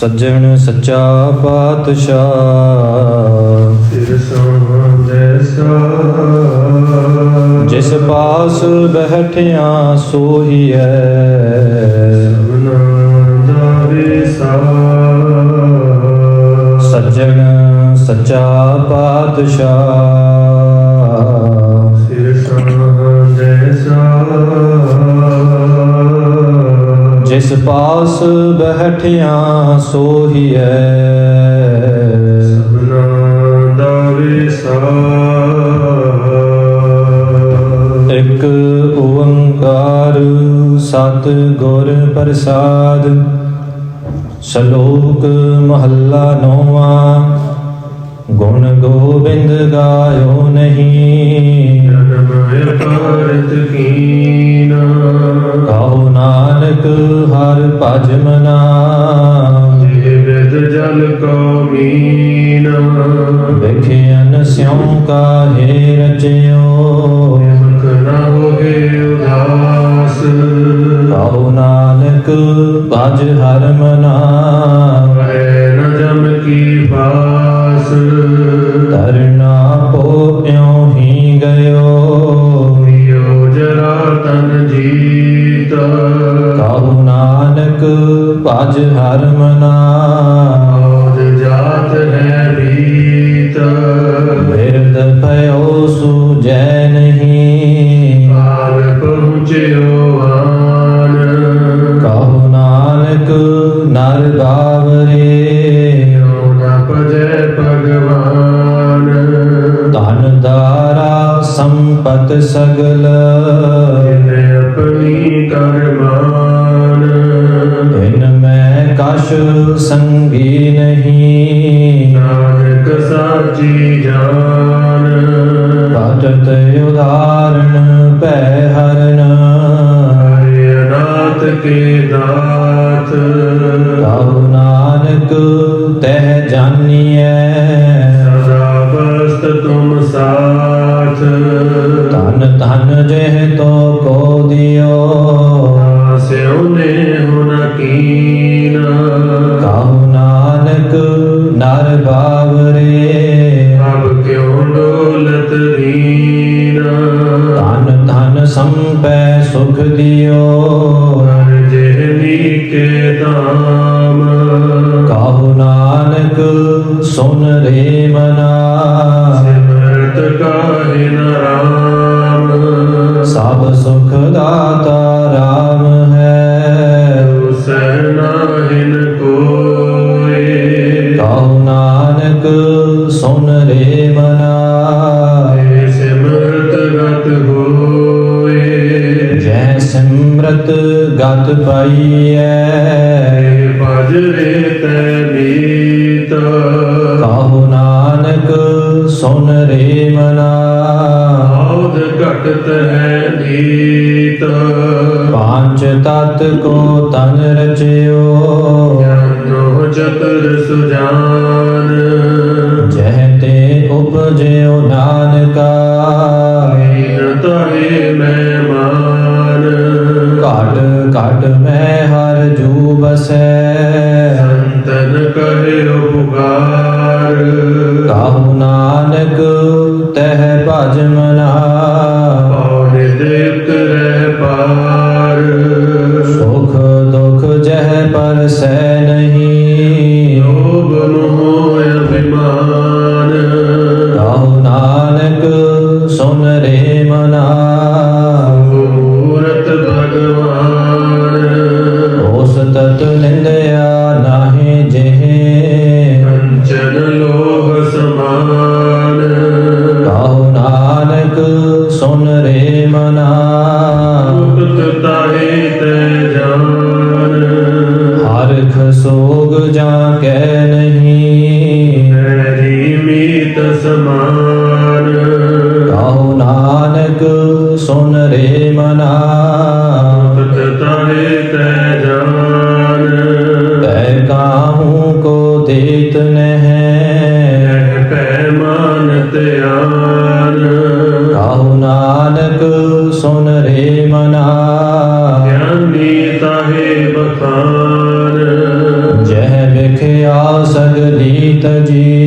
ਸੱਜਣ ਸੱਚਾ ਪਾਤਸ਼ਾਹ। ਸਿਰ। ਸੰਦੈਸਾ ਜਿਸ ਪਾਸ ਬਹਿਠਿਆ ਸੋਹੀਐ। ਸਭਨਾ ਦਾ ਵਿਸਾ ਸੱਜਣ ਸੱਚਾ ਪਾਤਸ਼ਾਹ। ਜਿਸ ਪਾਸ ਬਹਿਠਿਆ ਸੋਹੀਐ। ਸਭਨਾ ਦਾ ਵਿਸਾ ਇੱਕ ਓੰਕਾਰ ਸਤ ਗੁਰ ਪ੍ਰਸਾਦ। ਸ਼ਲੋਕ ਮਹੱਲਾ ਨੌਵਾਂ। ਗੁਣ ਗੋਬਿੰਦ ਗਾਇਓ ਨਹੀਂ। ਜਨਮ ਭਾਰਤ ਕੀਨਾ ਕਹੋ ਨਾਨਕ ਹਰ ਭਜ ਮਨਾ। ਜੇ ਵਿਦ ਜਲ ਕੋ ਮੀਨਾ ਵਿਖਿਆਨ ਸਿਉ ਕਾਹੇ ਰਚਿਓ। ਮੁਖ ਨਾ ਹੋਏ ਉਦਾਸ ਕਹੋ ਨਾਨਕ ਭਜ ਹਰ ਮਨਾ। ਵੈ ਨ ਜਮ ਕੀ ਪਾਸ ਤਰਨਾ ਪੋ ਇਉ ਹੀ ਗਇਓ? ਮਿਓ ਜਰਾ ਤਨ ਜੀਤ। ਕਹੋ ਨਾਨਕ ਭਜ ਹਰ ਮਨਾ। ਆਦ ਜਾਤ ਹੈ ਬੀਤ। ਬਿਰਦ ਸੰਪਤ ਸਗਲ। ਜਿਨੇ ਆਪਣੀ ਕਰਮਾਨ। ਬਿਨ ਮੈਂ ਕਛ ਸੰਗੀ ਨਹੀਂ। ਨਾਨਕ ਸਾਚੀ ਜਾਨ। ਭਟਤ ਉਦਾਹਰਣ ਭੈ ਧਨ ਧਨ ਜਹ ਤੋ ਕੋ ਦਿਓ। ਸਿਉ ਨੇ ਹੁਨ ਕੀਨ। ਕਹੋ ਨਾਨਕ ਨਰ ਬਾਵਰੇ। ਅਬ ਕਿਉ ਡੋਲਤ ਦੀਨ। ਧਨ ਧਨ ਸੰਪੈ ਸੁਖ ਦਿਓ। ਹਰ ਜਿਹਨੀ ਕੇ ਦਾਮ ਕਹੋ ਨਾਨਕ ਸੁਨ ਰੇ ਮਨਾ ਸਿਮਰਤ ਕਾਹਿ ਨ ਰਾਮ ਸਭ ਸੁਖ ਦਾਤਾ ਰਾਮ ਹੈ। ਹੁਸੈ ਨਾਹਿਨ ਕਹੋ ਨਾਨਕ ਸੁਨ ਰੇ ਮਨਾ ਸਿਮਰਤ ਗਤ ਹੋਏ। ਜੈ ਸਿਮਰਤ ਗਤ ਪਾਈਐ। ਭਜ ਰੇ ਤੈ ਮੀਤ। ਕਹੋ ਨਾਨਕ ਸੁਨ ਰੇ ਮਨਾ ਆਉਦ ਘਟਤ ਹੈ ਨੀਤ। ਪੰਜ ਤਤ ਕੋ ਤਨ ਰਚਿਓ। ਗਿਆਨੋ ਚਤੁਰ ਸੁਜਾਨ। ਜਹ ਤੇ ਉਪਜਿਓ ਨਾਨਕਾ। ਹੀਨ ਤਾਹੇ ਮੈਂ ਮਾਨ। ਘਟ ਘਟ ਮੈਂ ਹਰ ਜੂ ਬਸੈ ਸੰਤਨ ਕਹਿਓ ਪੁਕਾਰ। ਕਹੋ ਨਾਨਕ ਤਹ ਭਜ தத்துலந்தையா ਗਿਆਨੀ ਤਾਹੇ ਬਖਾਨ ਜਹ ਵਿਖਿਆ ਸਗਲੀ ਤਜੀ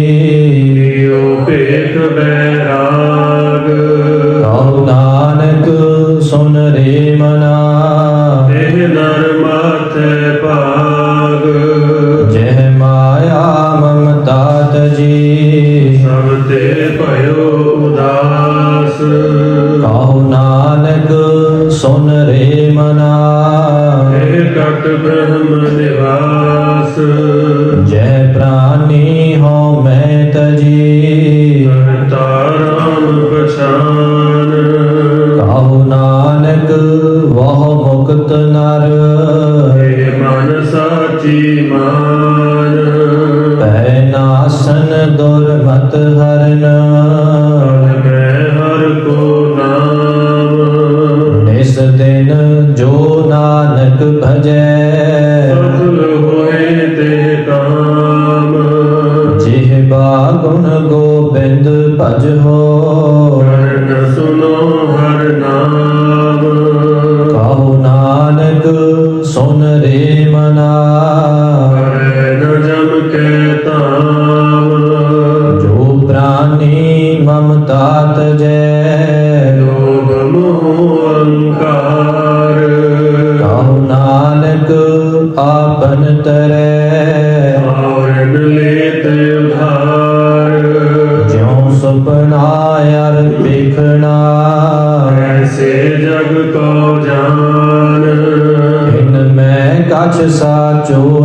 ਮਮਤਾ ਤਜੈ ਲੋਭ ਮੋਹ ਅਹੰਕਾਰ ਕਹੋ ਨਾਨਕ ਆਪਨ ਤਰੈ ਆਵਰਨ ਲੇਤ ਉਧਾਰ। ਜਿਉ ਸੁਪਨਾ ਅਰ ਵੇਖਣਾ। ਐਸੇ ਜਗ ਕੋ ਜਾਨ। ਇਨ ਮੈਂ ਕਛ ਸਾਚੋ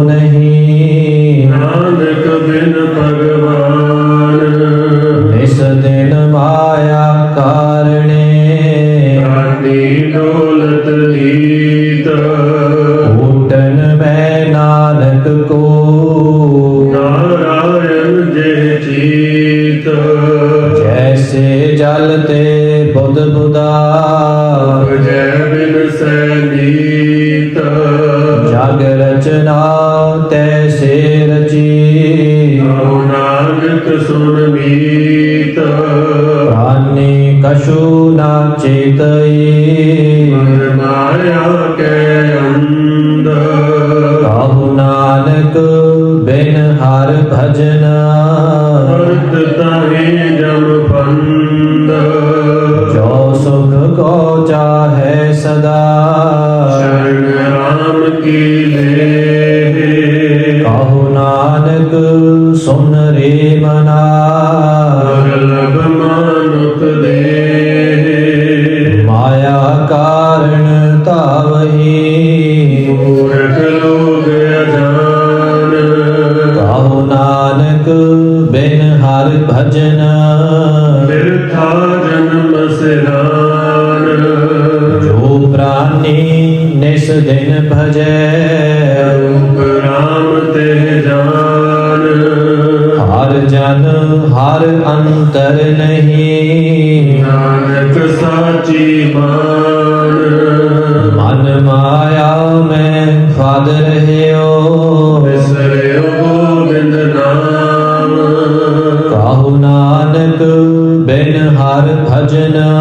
ਜਲ ਤੇ ਬੁੱਧ ਬੁਦਾ ਜੈ ਬਿਨ ਸੈਨੀਤ ਜਗ ਰਚਨਾ ਤੈਸੇ ਰਚੀ ਆਓ ਨਾਨਕ ਸੁਨ ਮੀਤ। ਪ੍ਰਾਨੀ ਕਛੂ ਨਾ ਚੇਤਈ ਮਨ ਮਾਇਆ ਕੈ ਅੰਧ। ਕਾਹੂ ਨਾਨਕ ਬਿਨ ਹਰ ਭਜਨ। ਵਰਤ ਤਾਹੇ ਜਮ ਸਦਾ ਸ਼ਰਨ ਰਾਮ ਕੀ ਲੇ? ਕਾਹੂ ਨਾਨਕ ਸੁਨ ਰੇ ਮਨਾ ਮੈਂ ਫਾਦ ਰਹਿਓ। ਵਿਸਰਿਓ ਗੋਬਿੰਦ ਨਾਮ। ਕਾਹੂ ਨਾਨਕ ਬਿਨ ਹਰ ਭਜਨ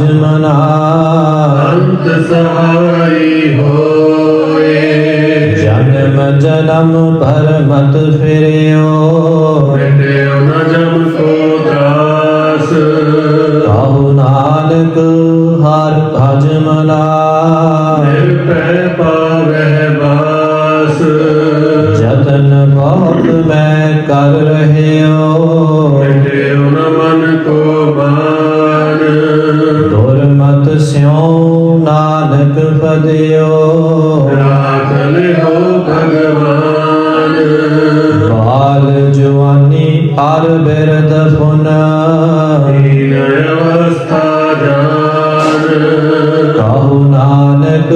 ਮਨਾ ਅੰਤ ਸਹਾਈ ਹੋਏ। ਜਨਮ ਜਨਮ ਭਰ ਮਤ ਫਿਰਿਓ। ਮਿਟਿਓ ਨ ਜਮ ਕੋ ਦਾਸ ਕਾਹੂ ਨਾਨਕ ਹਰ ਭਜ ਮਨਾ ਨਿਰਭੈ ਪਾਵਹਿ ਬਾਸ ਜਤਨ ਬਹੁਤ ਮੈਂ ਕਰ ਨਾਨਕ ਫਦਿਓ ਰਾਖ ਲਿਓ ਭਗਵਾਨ। ਬਾਲ ਜਵਾਨੀ ਹਰ ਬਿਰਦ ਫੁਨ ਦੀਨ ਅਵਸਥਾ ਜਾਨ। ਕਾਹੂ ਨਾਨਕ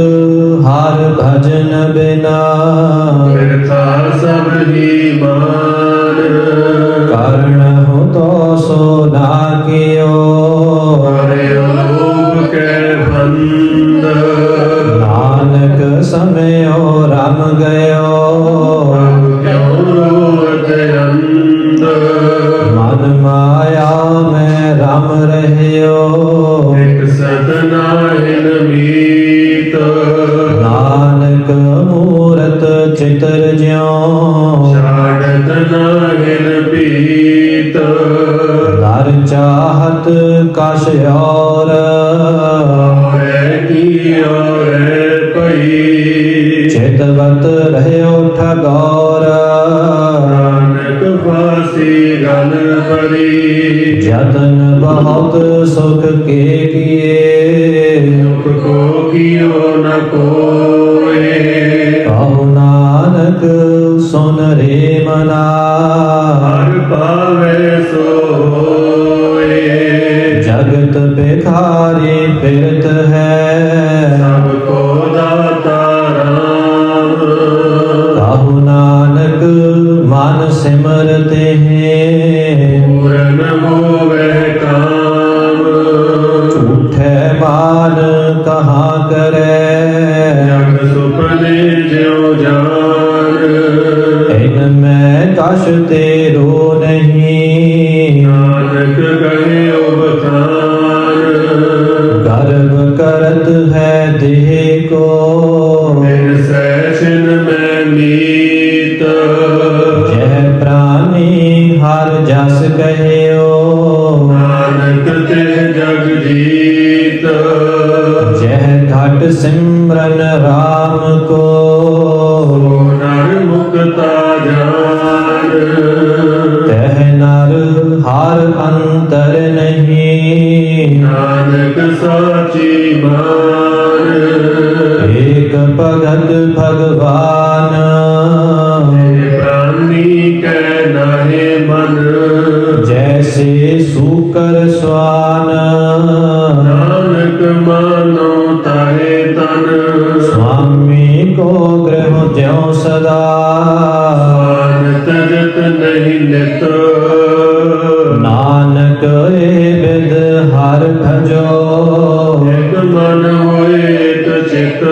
ਨਿਰਭੀਤ ਨਰ ਚਾਹਤ ਕਛ ਔਰ। ਹੋਏ ਕੀ ਹੋਏ ਭਈ। ਚੇਤਵਤ ਰਹਿਓ ਠਗੌਰ। ਨਾਨਕ ਵਾਸੀ ਗਨ ਪਰੀ ਜਤਨ ਬਹੁਤ ਸੁਖ ਕੇ ਕੀਏ। ਕਹੋ ਨਾਨਕ ਮਨ ਸਿਮਰਤੇ ਹੈ। ਪੂਰਨ ਹੋ ਨਾਮ ਕੋ ਮਨ ਹੋਏ ਤਚਿਤ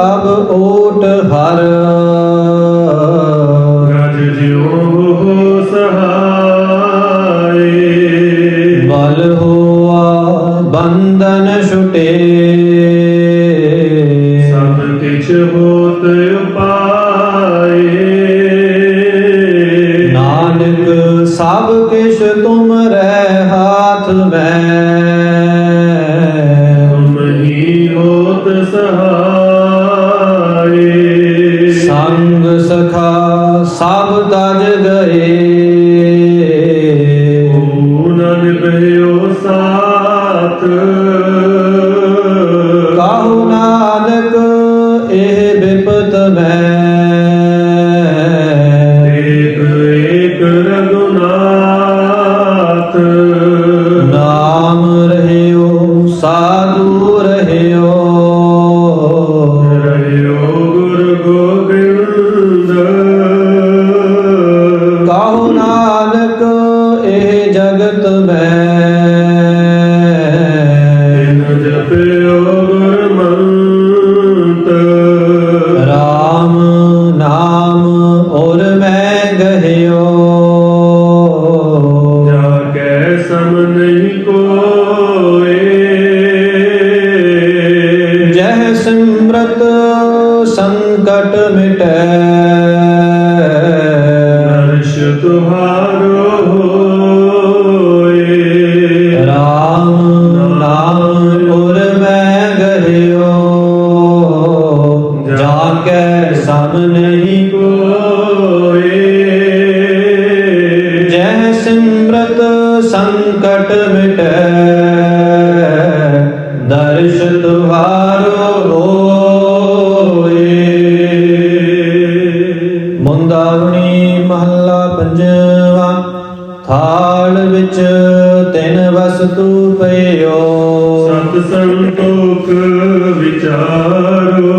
ਅਬ ਓਟ ਹਰ। ਨਹੀਂ ਥਾਲ ਵਿੱਚ ਤਿੰਨ ਵਸਤੂ ਪਈਓ। ਸਤ ਸੰਤੋਖ ਵਿਚਾਰੋ।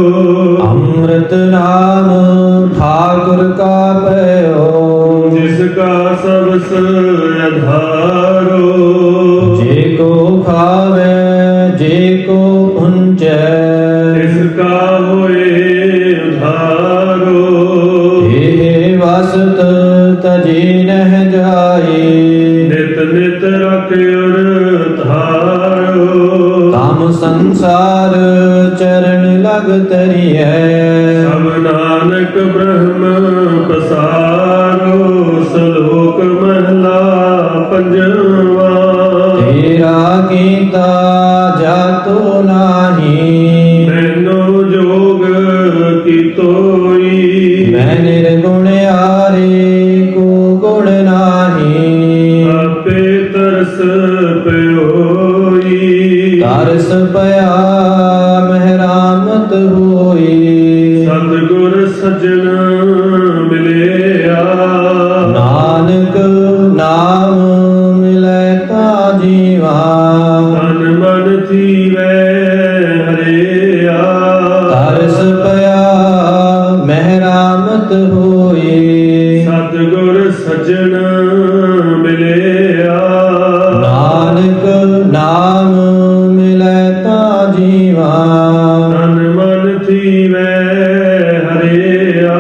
ਅੰਮ੍ਰਿਤ ਨਾਮ ਠਾਕੁਰ ਕਾ ਪਇਓ। ਜਿਸ ਕਾ ਸਬਸ ਅਧਾਰੋ ਜੇ ਕੋ ਖਾਵੇ ਜੇ ਕੋ ਪੁੰਚੈ। ਇਸ ਕਾ ਹੋਏ ਉਧਾਰੋ। ਇਹ ਵਸਤ ਤਜੀ ਨਹਿ ਸੰਸਾਰ ਚਰਨ ਲਗ ਤਰੀਐ। ਸਭ ਨਾਨਕ ਬ੍ਰਹਮ ਮਹਿਰਾਮਤ ਹੋਈ ਸਤਿਗੁਰ ਸਜਣ ਮਿਲਿਆ। ਨਾਨਕ ਨਾਮ ਮਿਲੈ ਤਾ ਜੀਵਾ। ਤਨ ਮਨ ਥੀਵੈ ਹਰਿਆ।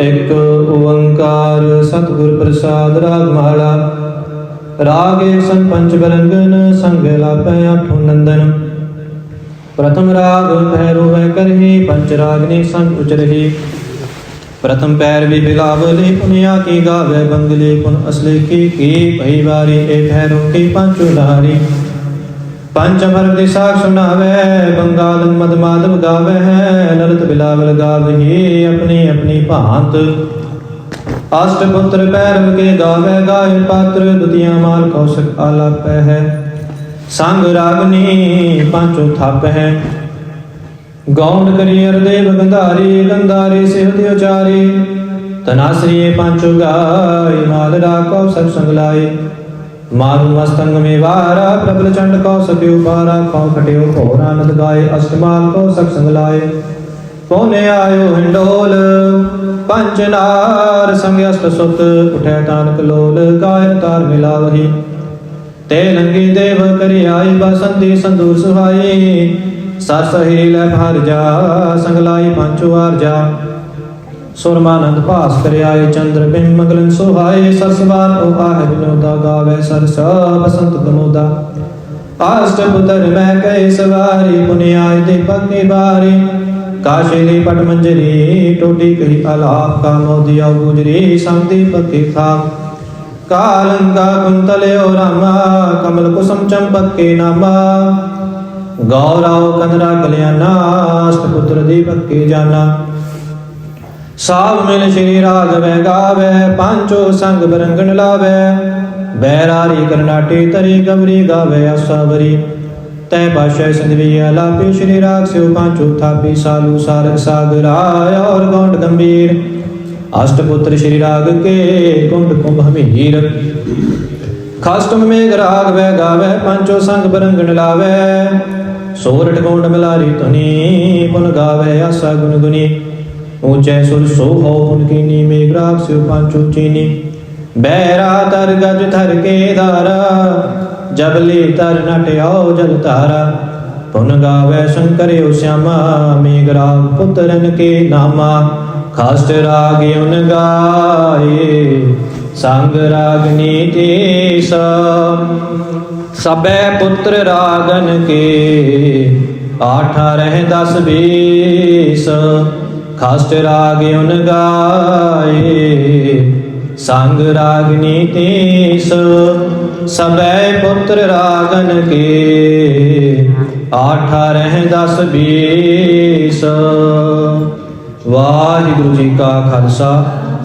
ਇੱਕ ਓੰਕਾਰ ਸਤਿਗੁਰ ਪ੍ਰਸਾਦ ਰਾਗ ਸੰ ਪੰਚ ਬਰੰਗਨ ਸੰਗ ਲਾਪੈ ਆਠੋ ਨੰਦਨ। ਪ੍ਰਥਮ ਰਾਗ ਭੈਰੋ ਵੈ ਰਾਗਨੀ ਸੰਗ ਉਚਰਹੀ ਪ੍ਰਥਮ ਪੈਰ ਵੀ ਬਿਲਾਵਲੀ ਪੁਨਿਆ ਕੀ ਗਾਵੇ ਬੰਗਲੀ ਪੁਨ ਅਸਲੇ ਕੀ ਕੀ ਭਈ ਵਾਰੀ ਏ ਭੈਰੋ ਕੀ ਪੰਚੁ ਲਾਰੀ ਪੰਚ ਅਮਰ ਦੀ ਸਾਖ ਸੁਣਾਵੇ ਬੰਗਾਲ ਮਦ ਮਾਧਵ ਗਾਵੇ ਹੈ ਲਲਿਤ ਬਿਲਾਵਲ ਗਾਵਹੀ ਆਪਣੀ ਆਪਣੀ ਭਾਂਤ। ਅਸ਼ਟ ਪੁੱਤਰ ਪੈਰਵ ਕੇ ਗਾਵੇ, ਗਾਏ ਪਾਤਰ, ਦੁਤੀਆਂ ਮਾਲ ਕੌਸ਼ਕ ਆਲਾਪੈ ਹੈ। ਸੰਗ ਰਾਗਨੀ ਪੰਚੋ ਥਾਪ ਹੈ। ਗੌਂਡ ਕਰੀਅਰ ਦੇਵ ਗੰਧਾਰੀ ਗੰਧਾਰੀ ਸਿਵਤਿ ਉਚਾਰੀ, ਤਨਾਸਰੀ ਪੰਚੁ ਗਾਈ ਮਾਲ ਰਾਖੋ ਸਭ ਸੰਗ ਲਾਈ ਮਾਰੂ ਮਸਤੰਗ ਮੇ ਵਾਰਾ ਪ੍ਰਬਲ ਚੰਡ ਕੋ ਸਤਿਉ ਬਾਰਾ ਕੋ ਖਟਿਓ ਘੋਰ ਆਨੰਦ ਗਾਏ, ਅਸ਼ਟਮਾਲ ਕੋ ਸਭ ਸੰਗ ਲਾਏ ਪਉਨੇ ਆਇਓ ਹਿੰਡੋਲ, ਪੰਜ ਨਾਰ, ਸੰਗ ਅਸ਼ਟ ਸੁਤ, ਉਠੈ ਤਾਨਕ ਲੋਲ, ਗਾਇਨ ਤਾਰ ਮਿਲਾਵਹੀ। ਤੇ ਲੰਗੀ ਦੇਵ ਕਰਿ ਆਈ ਬਸੰਤੀ ਸੰਦੂਰ ਸੁਹਾਈ ਸਰ ਸਹੀ ਭਰ ਜਾ, ਸੰਗ ਲਾਈ ਪੰਚੁ ਸੁਰਮਾਨੰਦ ਭਾਸ ਕਰਿ ਚੰਦਰ ਬਿੰਬ ਮਗਲਨ ਸੁਹਾਏ ਸਰਸਵਾਰ ਉਹ ਆਹ ਵਿਨੋਦਾ ਗਾਵੇ ਸਰਸ ਬਸੰਤ ਦਮੋਦਾ ਆਸ਼ਟ ਪੁੱਤਰ ਮੈਂ ਕੈ ਸਵਾਰੀ ਪੁਨਿਆਇ ਦੇ ਪੱਕੇ ਬਾਰੀ। ਕਾਸ਼ੀ ਦੀ ਪਟ ਮੰਜਰੀ, ਟੋਡੀ ਕਹੀ ਅਲਾਪ ਕਾ ਮੋਦੀਆ ਗੁਜਰੀ ਸੰਦੀ ਪੱਕੇ ਖਾ ਕਾਲੰਗਾ ਕੁੰਤਲਿਓ ਰਾਮਾ, ਕਮਲ ਕੁਸਮ ਚੰਪਕ ਕੇ ਨਾਮਾ। ਗੌਰਵ ਕੰਦਰਾ ਕਲਿਆਣਾ, ਅਸ਼ਟ ਪੁੱਤਰ ਦੀਪਕ ਕੇ ਜਾਨਾ ਸਾਭ ਮਿਲ ਸ਼੍ਰੀ ਰਾਗਵੈ ਗਾਵੇ, ਪੰਚੋ ਸੰਗ ਬਰੰਗਣ ਲਾਵੇ। ਬੈਰਾਰੀ ਕਰਨਾਟੀ ਤਰੀ ਗਵਰੀ ਗਾਵੇ ਅਸਵਰੀ। ਤੈ ਪਾਸ਼ੈ ਸਿੰਧਵੀ ਆਲਾਪੀ ਸ਼੍ਰੀ ਰਾਗ ਸਿਉ ਪੰਚੋ ਥਾਪੀ ਸਾਲੂ ਸਾਰਗ ਸਾਗਰਾਇ ਔਰ ਗੌਂਡ ਗੰਭੀਰ। ਅਸ਼ਟ ਪੁੱਤਰ ਸ਼੍ਰੀ ਰਾਗ ਕੇ ਕੁੰਡ ਕੁੰਭ ਹਮੀਰ। ਖਾਸਟਮ ਮੇਘ ਰਾਗ ਵੈ ਗਾਵੇ, ਪੰਚੋ ਸੰਗ ਬਰੰਗਣ ਲਾਵੇ। ਸੋਰਠ ਗੌਂਡ ਮਲਾਰੀ ਧੁਨੀ, ਪੁਨ ਗਾਵੇ ਆਸਾ ਗੁਣ ਗੁਨੀ ਊਚੈ ਸੁਰ ਸੋ ਹੋ ਪੁਨ ਕੀਨੀ, ਮੇਘ ਸਿਉ ਪੰਚੋ ਚੀਨੀ। ਬੈਰਾ ਤਰ ਗਜ ਧਰ ਕੇ ਧਾਰਾ ਜਬਲੀ ਤਰ ਨਟਿਓ ਜਲ ਧਾਰਾ। ਪੁਨ ਗਾਵੇ ਸ਼ੰਕਰਿਓ ਸਿਆਮਾ, ਮੇਘ ਰਾਗ ਪੁੱਤਰਨ ਕੇ ਨਾਮਾ। ਖਾਸਟ ਰਾਗ ਉਨ ਗਾਏ, ਸੰਗ ਰਾਗਨੀ ਤੀਸ ਸਬੈ ਪੁੱਤਰ ਰਾਗਨ ਕੇ। ਆਠਾ ਰਹਿ ਦਸ ਬੀਸ, ਖਸਟ ਰਾਗ ਉਨ ਗਾਏ। ਸੰਗ ਰਾਗਨੀ ਤੀਸ ਸਬੈ ਪੁੱਤਰ ਰਾਗਨ ਕੇ। ਆਠਾ ਰਹਿ ਦਸ ਬੀਸ। ਵਾਹਿਗੁਰੂ ਜੀ ਕਾ ਖਾਲਸਾ।